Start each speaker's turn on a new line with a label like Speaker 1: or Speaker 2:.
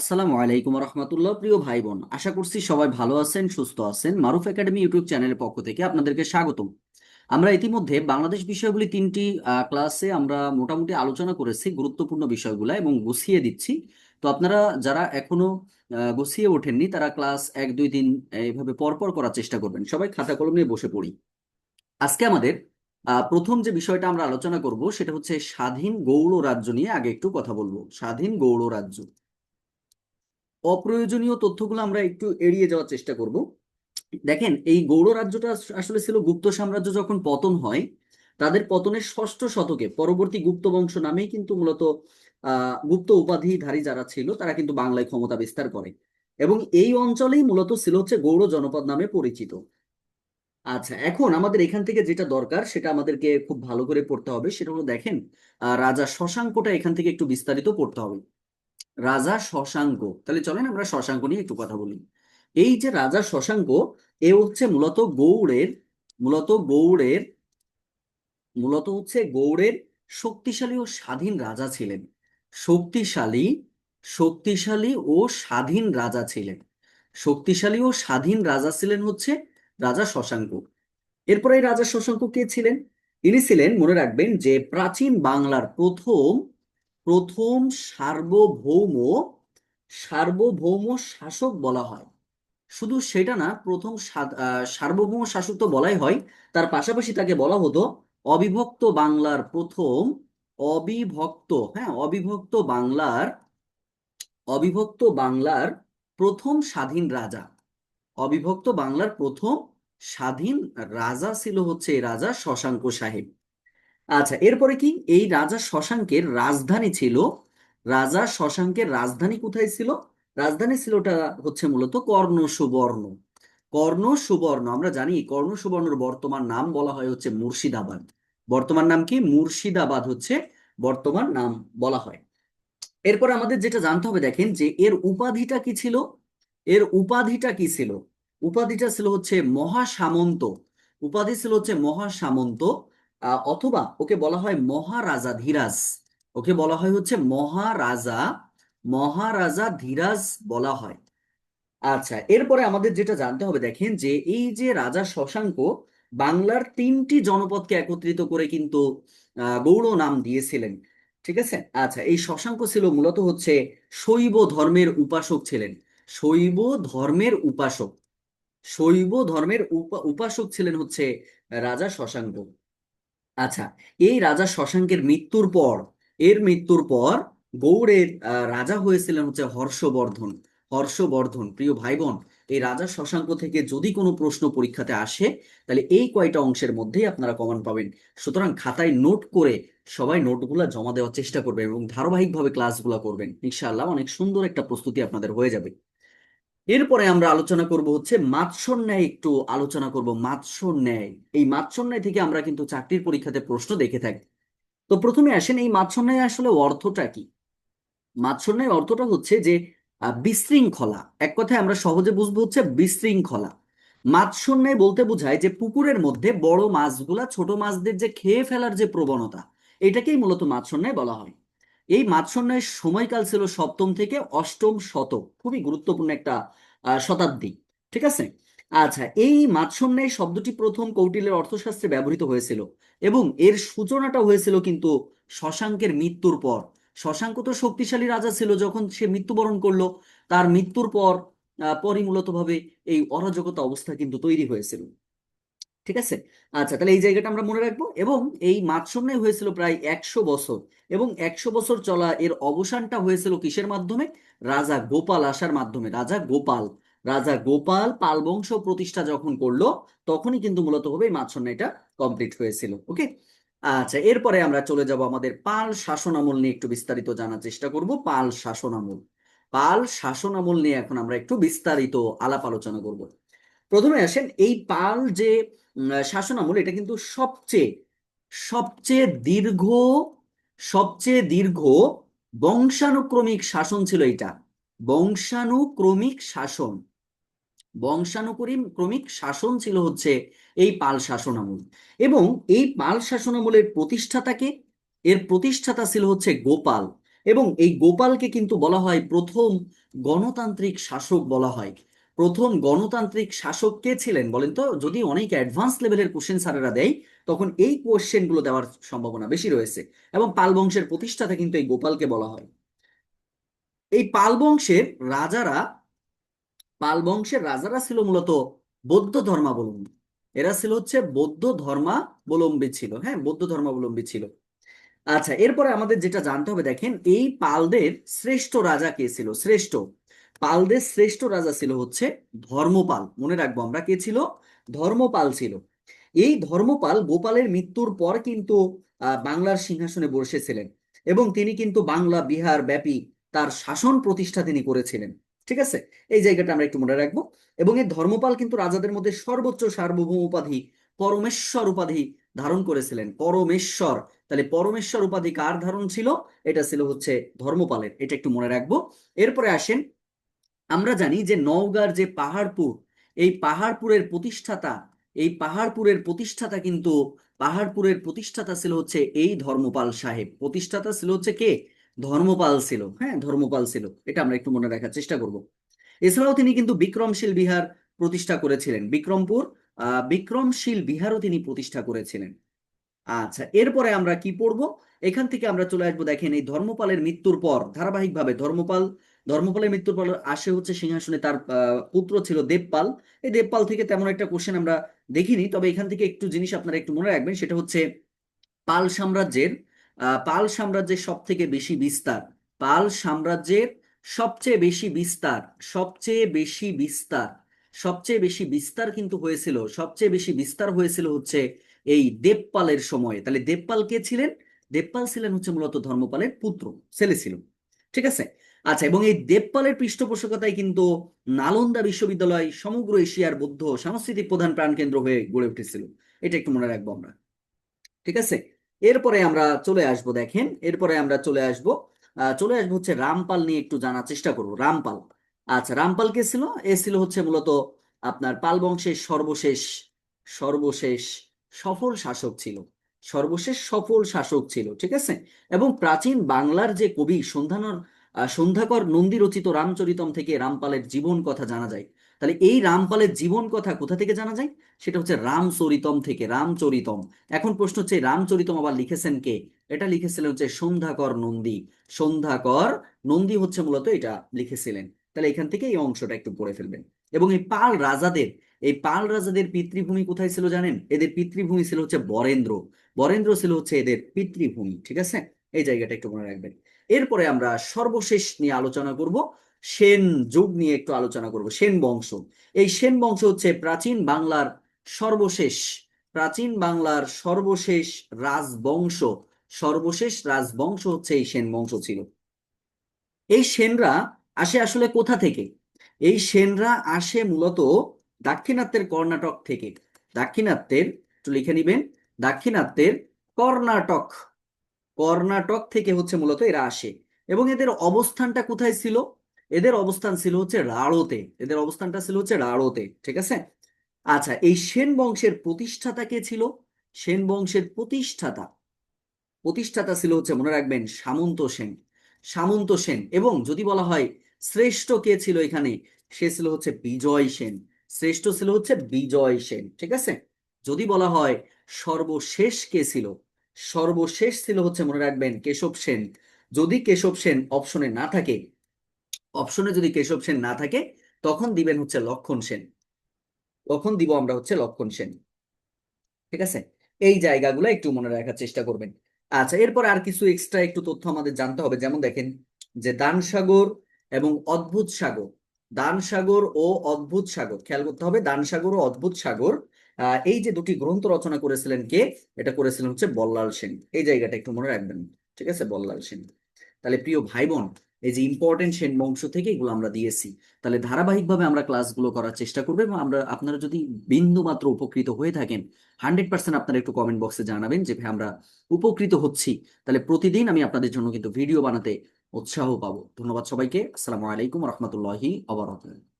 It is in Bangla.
Speaker 1: আসসালামু আলাইকুম রহমতুল্লাহ প্রিয় ভাই বোন আশা করছি সবাই ভালো আছেন, সুস্থ আছেন। মারুফ একাডেমি ইউটিউব চ্যানেলের পক্ষ থেকে আপনাদেরকে স্বাগতম। আমরা ইতিমধ্যে বাংলাদেশ বিষয়গুলি তিনটি ক্লাসে আমরা মোটামুটি আলোচনা করেছি, গুরুত্বপূর্ণ বিষয়গুলো, এবং গুছিয়ে দিচ্ছি। তো আপনারা যারা এখনও গুছিয়ে ওঠেননি, তারা ক্লাস এক, দুই দিন এইভাবে পরপর করার চেষ্টা করবেন। সবাই খাতা কলম নিয়ে বসে পড়ি। আজকে আমাদের প্রথম যে বিষয়টা আমরা আলোচনা করব, সেটা হচ্ছে স্বাধীন গৌড় রাজ্য নিয়ে আগে একটু কথা বলব। স্বাধীন গৌড় রাজ্য। অপ্রয়োজনীয় তথ্যগুলো আমরা একটু এড়িয়ে যাওয়ার চেষ্টা করব। দেখেন, এই গৌড় রাজ্যটা আসলে ছিল গুপ্ত সাম্রাজ্য যখন পতন হয়, তাদের পতনের ষষ্ঠ শতকে, পরবর্তী গুপ্ত বংশ নামেই কিন্তু মূলত গুপ্ত উপাধিধারী যারা ছিল, তারা কিন্তু বাংলায় ক্ষমতা বিস্তার করে। এবং এই অঞ্চলেই মূলত ছিল হচ্ছে গৌড় জনপদ নামে পরিচিত। আচ্ছা এখন আমাদের এখান থেকে যেটা দরকার, সেটা আমাদেরকে খুব ভালো করে পড়তে হবে, সেটা হলো দেখেন রাজা শশাঙ্কটা এখান থেকে একটু বিস্তারিত পড়তে হবে। রাজা শশাঙ্ক, তাহলে চলেন আমরা শশাঙ্ক নিয়ে একটু কথা বলি। এই যে রাজা শশাঙ্ক, এ হচ্ছে মূলত গৌড়ের মূলত গৌড়ের, মূলত হচ্ছে গৌড়ের শক্তিশালী ও স্বাধীন রাজা ছিলেন। শক্তিশালী শক্তিশালী ও স্বাধীন রাজা ছিলেন। শক্তিশালী ও স্বাধীন রাজা ছিলেন হচ্ছে রাজা শশাঙ্ক। এরপরে রাজা শশাঙ্ক কে ছিলেন? ইনি ছিলেন, মনে রাখবেন, যে প্রাচীন বাংলার প্রথম প্রথম সার্বভৌম সার্বভৌম শাসক বলা হয়। শুধু সেটা না, প্রথম সার্বভৌম শাসক তো বলাই হয়। তার পাশাপাশি তাকে বলা হতো অবিভক্ত বাংলার প্রথম অবিভক্ত হ্যাঁ অবিভক্ত বাংলার অবিভক্ত বাংলার প্রথম স্বাধীন রাজা। অবিভক্ত বাংলার প্রথম স্বাধীন রাজা ছিল হচ্ছে এই রাজা শশাঙ্ক সাহেব। আচ্ছা এরপরে কি? এই রাজা শশাঙ্কের রাজধানী ছিল, রাজা শশাঙ্কের রাজধানী কোথায় ছিল? রাজধানী ছিল ওটা হচ্ছে মূলত কর্ণ সুবর্ণ কর্ণ সুবর্ণ আমরা জানি কর্ণ সুবর্ণর বর্তমান নাম বলা হয় হচ্ছে মুর্শিদাবাদ। বর্তমান নাম কি? মুর্শিদাবাদ হচ্ছে বর্তমান নাম বলা হয়। এরপর আমাদের যেটা জানতে হবে দেখেন যে এর উপাধিটা কি ছিল? এর উপাধিটা কি ছিল? উপাধিটা ছিল হচ্ছে মহাসামন্ত। উপাধি ছিল হচ্ছে মহাসামন্ত। অথবা ওকে বলা হয় মহারাজা ধীরাজ। ওকে বলা হয় হচ্ছে মহারাজা মহারাজা ধীরাজ বলা হয়। আচ্ছা এরপরে আমাদের যেটা জানতে হবে, দেখেন যে এই যে রাজা শশাঙ্ক বাংলার তিনটি জনপদকে একত্রিত করে কিন্তু গৌড় নাম দিয়েছিলেন। ঠিক আছে? আচ্ছা এই শশাঙ্ক ছিল মূলত হচ্ছে শৈব ধর্মের উপাসক ছিলেন। শৈব ধর্মের উপাসক। শৈব ধর্মের উপা- উপাসক ছিলেন হচ্ছে রাজা শশাঙ্ক। আচ্ছা এই রাজা শশাঙ্কের মৃত্যুর পর, এর মৃত্যুর পর গৌড়ের রাজা হয়েছিলেন হচ্ছে হর্ষবর্ধন হর্ষবর্ধন, প্রিয় ভাই বোন এই রাজা শশাঙ্ক থেকে যদি কোনো প্রশ্ন পরীক্ষাতে আসে, তাহলে এই কয়টা অংশের মধ্যেই আপনারা কমন পাবেন। সুতরাং খাতায় নোট করে সবাই নোটগুলা জমা দেওয়ার চেষ্টা করবেন এবং ধারাবাহিকভাবে ক্লাসগুলো করবেন। ইনশাআল্লাহ অনেক সুন্দর একটা প্রস্তুতি আপনাদের হয়ে যাবে। এরপরে আমরা আলোচনা করব হচ্ছে মাৎসর ন্যায় একটু আলোচনা করব মাৎসর ন্যায় এই মাৎসর ন্যায় থেকে আমরা কিন্তু চাকরির পরীক্ষাতে প্রশ্ন দেখে থাকি। তো প্রথমে আসেন, এই মাৎসর ন্যায় আসলে অর্থটা কি? মাৎসর ন্যায় অর্থটা হচ্ছে যে বিশৃঙ্খলা। এক কথায় আমরা সহজে বুঝব হচ্ছে বিশৃঙ্খলা। মাৎসর ন্যায় বলতে বোঝায় যে, পুকুরের মধ্যে বড় মাছগুলা ছোট মাছদের যে খেয়ে ফেলার যে প্রবণতা, এটাকেই মূলত মাৎসর ন্যায় বলা হয়। এই মাৎসর ন্যায়ের সময়কাল ছিল সপ্তম থেকে অষ্টম শতক খুবই গুরুত্বপূর্ণ একটা শতাব্দী, ঠিক আছে? আচ্ছা এই মাৎসর ন্যায় শব্দটি প্রথম কৌটিল্যের অর্থশাস্ত্রে ব্যবহৃত হয়েছিল এবং এর সূচনাটা হয়েছিল কিন্তু শশাঙ্কের মৃত্যুর পর। শশাঙ্ক তো শক্তিশালী রাজা ছিল, যখন সে মৃত্যুবরণ করল, তার মৃত্যুর পর পরই মূলত ভাবে এই অরাজকতা অবস্থা কিন্তু তৈরি হয়েছিল। ঠিক আছে? আচ্ছা তাহলে এই জায়গাটা আমরা মনে রাখব। এবং এই মাৎসন্যায় হয়েছিল প্রায় একশো বছর। এবং একশো বছর চলা এর অবসানটা হয়েছিল কিসের মাধ্যমে? রাজা গোপাল আসার মাধ্যমে। রাজা গোপাল। রাজা গোপাল পাল বংশ প্রতিষ্ঠা যখন করল, তখনই কিন্তু মূলত হবে এই মাৎসন্যায়টা কমপ্লিট হয়েছিল। ওকে? আচ্ছা এরপরে আমরা চলে যাব আমাদের পাল শাসনামল নিয়ে একটু বিস্তারিত জানার চেষ্টা করব। পাল শাসনামল। পাল শাসনামল নিয়ে এখন আমরা একটু বিস্তারিত আলাপ আলোচনা করব। প্রথমে আসেন, এই পাল যে উম, শাসনামল এটা কিন্তু সবচেয়ে সবচেয়ে দীর্ঘ সবচেয়ে দীর্ঘ বংশানুক্রমিক শাসন ছিল এটা বংশানুক্রমিক শাসন। বংশানুক্রমিক ক্রমিক শাসন ছিল হচ্ছে এই পাল শাসনামল। এবং এই পাল শাসনামলের প্রতিষ্ঠাতাকে এর প্রতিষ্ঠাতা ছিল হচ্ছে গোপাল। এবং এই গোপালকে কিন্তু বলা হয় প্রথম গণতান্ত্রিক শাসক বলা হয়। প্রথম গণতান্ত্রিক শাসক কে ছিলেন বলেন তো? যদি অনেক অ্যাডভান্স লেভেলের কোশ্চেন স্যারেরা দেয়, তখন এই কোশ্চেনগুলো দেওয়ার সম্ভাবনা বেশি রয়েছে। এবং পাল বংশের প্রতিষ্ঠাতা কিন্তু এই গোপালকে বলা হয়। এই পাল বংশের রাজারা, পাল বংশের রাজারা ছিল মূলত বৌদ্ধ ধর্মাবলম্বী। এরা ছিল হচ্ছে বৌদ্ধ ধর্মাবলম্বী ছিল হ্যাঁ? বৌদ্ধ ধর্মাবলম্বী ছিল। আচ্ছা এরপরে আমাদের যেটা জানতে হবে, দেখেন এই পালদের শ্রেষ্ঠ রাজা কে ছিল? শ্রেষ্ঠ পালদের শ্রেষ্ঠ রাজা ছিল হচ্ছে ধর্মপাল। মনে রাখব আমরা কে ছিল? ধর্মপাল ছিল। এই ধর্মপাল গোপালের মৃত্যুর পর কিন্তু বাংলার সিংহাসনে বসেছিলেন এবং তিনি কিন্তু বাংলা, বিহার ব্যাপী তার শাসন প্রতিষ্ঠা তিনি করেছিলেন। ঠিক আছে? এই জায়গাটা আমরা একটু মনে রাখব। এবং এই ধর্মপাল কিন্তু রাজাদের মধ্যে সর্বোচ্চ সার্বভৌম উপাধি পরমেশ্বর উপাধি ধারণ করেছিলেন। পরমেশ্বর। তাহলে পরমেশ্বর উপাধি কার ধারণ ছিল? এটা ছিল হচ্ছে ধর্মপালের। এটা একটু মনে রাখব। এরপরে আসেন আমরা জানি যে নওগাঁর যে পাহাড়পুর, এই পাহাড়পুরের প্রতিষ্ঠাতা, এই পাহাড়পুরের প্রতিষ্ঠাতা কিন্তু, পাহাড়পুরের প্রতিষ্ঠাতা ছিল হচ্ছে এই ধর্মপাল সাহেব। প্রতিষ্ঠাতা ছিল হচ্ছে কে? ধর্মপাল ছিল হ্যাঁ ধর্মপাল ছিল। এটা আমরা একটু মনে রাখার চেষ্টা করব। এছাড়াও তিনি কিন্তু বিক্রমশীল বিহার প্রতিষ্ঠা করেছিলেন। বিক্রমপুর বিক্রমশীল বিহারও তিনি প্রতিষ্ঠা করেছিলেন। আচ্ছা এরপরে আমরা কি পড়ব? এখান থেকে আমরা চলে আসব দেখেন এই ধর্মপালের মৃত্যুর পর, ধারাবাহিকভাবে ধর্মপাল ধর্মপালের মৃত্যুর পর আসে হচ্ছে সিংহাসনে তার পুত্র ছিল দেবপাল। এই দেবপাল থেকে তেমন একটা কোশ্চেন আমরা দেখিনি, তবে এখান থেকে একটু জিনিস আপনারা একটু মনে রাখবেন, সেটা হচ্ছে পাল সাম্রাজ্যের পাল সাম্রাজ্যের সব থেকে বেশি বিস্তার। পাল সাম্রাজ্যের সবচেয়ে বেশি বিস্তার, সবচেয়ে বেশি বিস্তার, সবচেয়ে বেশি বিস্তার কিন্তু হয়েছিল, সবচেয়ে বেশি বিস্তার হয়েছিল হচ্ছে এই দেবপালের সময়ে। তাহলে দেবপাল কে ছিলেন? দেবপাল ছিলেন হচ্ছে মূলত ধর্মপালের পুত্র, ছেলে ছিল। ঠিক আছে? আচ্ছা এবং এই দেবপালের পৃষ্ঠপোষকতায় কিন্তু নালন্দা বিশ্ববিদ্যালয়, সমগ্র এশিয়ার বৌদ্ধ সাংস্কৃতিক প্রধান প্রাণকেন্দ্র হয়ে গড়ে উঠেছিল। এটা একটু মনে রাখব আমরা। ঠিক আছে? এরপরে আমরা চলে আসব, দেখেন। এরপরে আমরা চলে আসব চলে আসব হচ্ছে রামপাল নিয়ে একটু জানার চেষ্টা করব। রামপাল। আচ্ছা রামপাল কে ছিল? এ ছিল হচ্ছে মূলত আপনার পাল বংশের সর্বশেষ সর্বশেষ সফল শাসক ছিল। সর্বশেষ সফল শাসক ছিল, ঠিক আছে? এবং প্রাচীন বাংলার যে কবি সন্ধানর সন্ধ্যাকর নন্দী রচিত রামচরিতম থেকে রামপালের জীবন কথা জানা যায়। তাহলে এই রামপালের জীবন কথা কোথা থেকে জানা যায়? সেটা হচ্ছে রামচরিতম থেকে, রামচরিতম। এখন প্রশ্ন হচ্ছে, রামচরিতম আবার লিখেছেন কে? এটা লিখেছিলেন হচ্ছে সন্ধ্যাকর নন্দী। সন্ধ্যাকর নন্দী হচ্ছে মূলত এটা লিখেছিলেন। তাহলে এখান থেকে এই অংশটা একটু পড়ে ফেলবেন। এবং এই পাল রাজাদের, এই পাল রাজাদের পিতৃভূমি কোথায় ছিল জানেন? এদের পিতৃভূমি ছিল হচ্ছে বরেন্দ্র। বরেন্দ্র ছিল হচ্ছে এদের পিতৃভূমি, ঠিক আছে? এই জায়গাটা একটু মনে রাখবেন। এরপরে আমরা সর্বশেষ নিয়ে আলোচনা করব, সেন যুগ নিয়ে একটু আলোচনা করব, সেন বংশ। এই সেন বংশ হচ্ছে প্রাচীন বাংলার সর্বশেষ, প্রাচীন বাংলার সর্বশেষ রাজবংশ। সর্বশেষ রাজবংশ হচ্ছে এই সেন বংশ ছিল। এই সেনরা আসে আসলে কোথা থেকে? এই সেনরা আসে মূলত দাক্ষিণাত্যের কর্ণাটক থেকে। দাক্ষিণাত্যের, একটু লিখে নিবেন, দাক্ষিণাত্যের কর্ণাটক কর্ণাটক থেকে হচ্ছে মূলত এরা আসে। এবং এদের অবস্থানটা কোথায় ছিল? এদের অবস্থান ছিল হচ্ছে রাড়োতে এদের অবস্থানটা ছিল হচ্ছে রাড়োতে ঠিক আছে? আচ্ছা এই সেন বংশের প্রতিষ্ঠাতা কে ছিল? সেন বংশের প্রতিষ্ঠাতা। প্রতিষ্ঠাতা ছিল হচ্ছে, মনে রাখবেন, সামন্ত সেন। সামন্ত সেন এবং যদি বলা হয়, শ্রেষ্ঠ কে ছিল এখানে? সে ছিল হচ্ছে বিজয় সেন। শ্রেষ্ঠ ছিল হচ্ছে বিজয় সেন, ঠিক আছে? যদি বলা হয়, সর্বশেষ কে ছিল? সর্বশেষ ছিল হচ্ছে মনে রাখবেন কেশব সেন। যদি কেশব সেন অপশনে না থাকে অপশনে যদি কেশব সেন না থাকে, তখন দিবেন হচ্ছে লক্ষণ সেন। তখন দিব আমরা হচ্ছে লক্ষণ সেন। ঠিক আছে? এই জায়গাগুলো একটু মনে রাখার চেষ্টা করবেন। আচ্ছা এরপর আর কিছু এক্সট্রা একটু তথ্য আমাদের জানতে হবে। যেমন দেখেন যে দান সাগর এবং অদ্ভুত সাগর। দান সাগর ও অদ্ভুত সাগর, খেয়াল করতে হবে দান সাগর ও অদ্ভুত সাগর এই যে দুটি গ্রন্থ রচনা করেছিলেন কে? এটা করেছিলেন হচ্ছে বল্লাল সেন। এই জায়গাটা একটু মনে রাখবেন, ঠিক আছে? বল্লাল সেন। তাহলে প্রিয় ভাই বোন এই যে ইম্পর্টেন্ট সেন বংশ থেকে এগুলো আমরা দিয়েছি। তাহলে ধারাবাহিকভাবে আমরা ক্লাসগুলো করার চেষ্টা করব এবং আমরা, আপনারা যদি বিন্দু মাত্র উপকৃত হয়ে থাকেন হান্ড্রেড পার্সেন্ট আপনারা একটু কমেন্ট বক্সে জানাবেন যে, ভাই, আমরা উপকৃত হচ্ছি। তাহলে প্রতিদিন আমি আপনাদের জন্য কিন্তু ভিডিও বানাতে উৎসাহ পাবো। ধন্যবাদ সবাইকে। আসসালামু আলাইকুম রহমতুল্লাহি আবরাকাতুহু